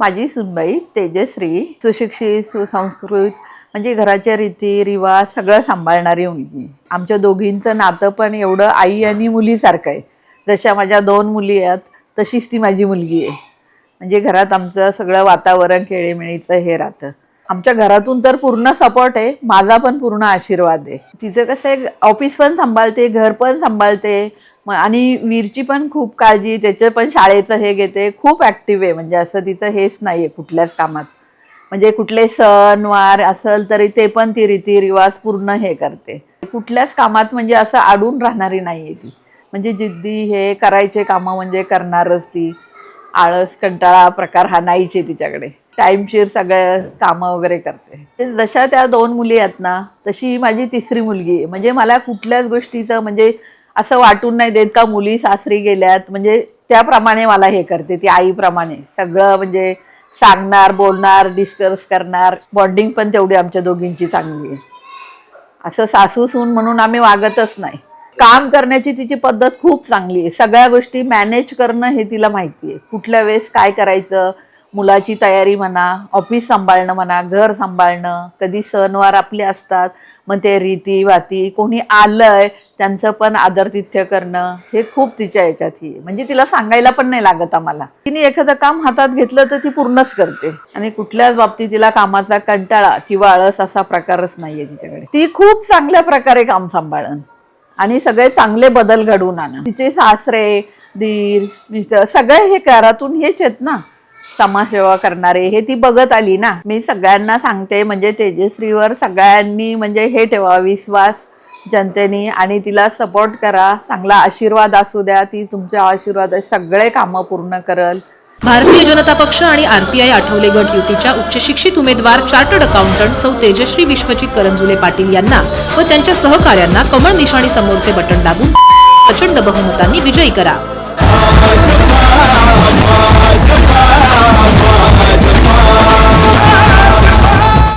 माझी सुनबाई तेजश्री सुशिक्षित सुसंस्कृत म्हणजे घराच्या रीती रिवाज सगळं सांभाळणारी मुलगी. आमच्या दोघींचं नातं पण एवढं आई आणि मुलीसारखं आहे. जशा माझ्या दोन मुली आहेत तशीच ती माझी मुलगी आहे. म्हणजे घरात आमचं सगळं वातावरण खेळीमेळीचं हे राहतं. आमच्या घरातून तर पूर्ण सपोर्ट आहे माझा पण पूर्ण आशीर्वाद आहे. तिचं कसं आहे ऑफिस पण सांभाळते घर पण सांभाळते मग आणि वीरची पण खूप काळजी त्याचं पण शाळेचं हे घेते खूप ॲक्टिव्ह आहे. म्हणजे असं तिचं हेच नाही आहे कुठल्याच कामात. म्हणजे कुठले सण वार असेल तरी ते पण ती रीतिरिवाज पूर्ण हे करते. कुठल्याच कामात म्हणजे असं अडून राहणारी नाही आहे ती. म्हणजे जिद्दी हे करायचे कामं म्हणजे करणारच ती. आळस कंटाळा प्रकार हा नाहीच आहे तिच्याकडे. टाईमशीर सगळं कामं वगैरे करते. जशा त्या दोन मुली आहेत ना तशी माझी तिसरी मुलगी आहे. म्हणजे मला कुठल्याच गोष्टीचं म्हणजे असं वाटून नाही देत का मुली सासरी गेल्यात? म्हणजे त्याप्रमाणे मला हे करते ती आईप्रमाणे. सगळं म्हणजे सांगणार बोलणार डिस्कस करणार. बॉन्डिंग पण तेवढी आमच्या दोघींची चांगली आहे. असं सासू सून म्हणून आम्ही वागतच नाही. काम करण्याची तिची पद्धत खूप चांगली आहे. सगळ्या गोष्टी मॅनेज करणं हे तिला माहिती आहे. कुठल्या वेळेस काय करायचं मुलाची तयारी म्हणा ऑफिस सांभाळणं म्हणा घर सांभाळणं कधी सणवार आपले असतात मग ते रीती वाती कोणी आलंय त्यांचं पण आदरतिथ्य करणं हे खूप तिच्या याच्यात ही म्हणजे तिला सांगायला पण नाही लागत आम्हाला. तिने एखादं काम हातात घेतलं तर ती पूर्णच करते. आणि कुठल्याच बाबतीत तिला कामाचा कंटाळा किंवा आळस असा प्रकारच नाहीये तिच्याकडे. ती खूप चांगल्या प्रकारे काम सांभाळन. आणि सगळे चांगले बदल घडवून आणणं तिचे सासरे दीर मिस्टर सगळे हे घरातून हेच आहेत ना. समाजसेवा करणारे हे ती बघत आली ना. मी सगळ्यांना सांगते म्हणजे तेजश्रीवर सगळ्यांनी म्हणजे हे ठेवा विश्वास जनतेने आणि तिला सपोर्ट करा. चांगला आशीर्वाद असू द्या ती तुमच्या आशीर्वाद सगळे कामं पूर्ण करल. भारतीय जनता पक्ष आणि आरपीआय आठवले गट युतीच्या उच्च शिक्षित उमेदवार चार्टर्ड अकाउंटंट सौ तेजश्री विश्वजित करंजुले पाटील यांना व त्यांच्या सहकाऱ्यांना कमळ निशाणी समोरचे बटन दाबून प्रचंड बहुमतांनी विजयी करा.